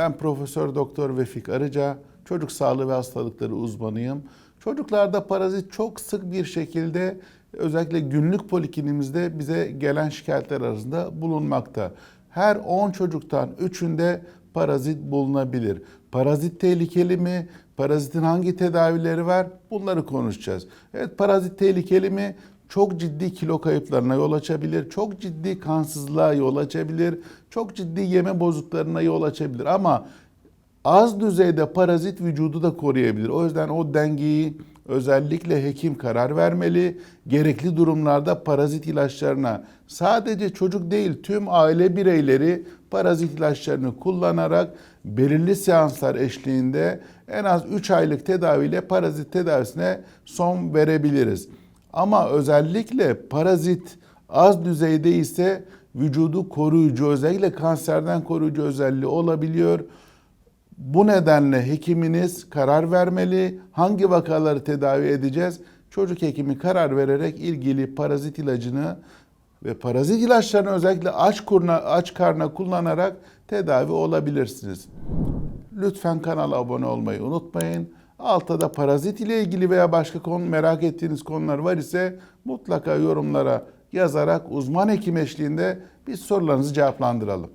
Ben Profesör Doktor Vefik Arıca, çocuk sağlığı ve hastalıkları uzmanıyım. Çocuklarda parazit çok sık bir şekilde özellikle günlük poliklinimizde bize gelen şikayetler arasında bulunmakta. Her 10 çocuktan 3'ünde parazit bulunabilir. Parazit tehlikeli mi? Parazitin hangi tedavileri var? Bunları konuşacağız. Evet parazit tehlikeli mi? Çok ciddi kilo kayıplarına yol açabilir. Çok ciddi kansızlığa yol açabilir. Çok ciddi yeme bozukluklarına yol açabilir. Ama az düzeyde parazit vücudu da koruyabilir. O yüzden o dengeyi özellikle hekim karar vermeli. Gerekli durumlarda parazit ilaçlarına sadece çocuk değil tüm aile bireyleri parazit ilaçlarını kullanarak belirli seanslar eşliğinde en az 3 aylık tedaviyle parazit tedavisine son verebiliriz. Ama özellikle parazit az düzeyde ise vücudu koruyucu özellikle kanserden koruyucu özelliği olabiliyor. Bu nedenle hekiminiz karar vermeli. Hangi vakaları tedavi edeceğiz? Çocuk hekimi karar vererek ilgili parazit ilacını ve parazit ilaçlarını özellikle aç, kurna, aç karna kullanarak tedavi olabilirsiniz. Lütfen kanala abone olmayı unutmayın. Altta da parazit ile ilgili veya başka konu merak ettiğiniz konular var ise mutlaka yorumlara yazarak uzman hekim eşliğinde biz sorularınızı cevaplandıralım.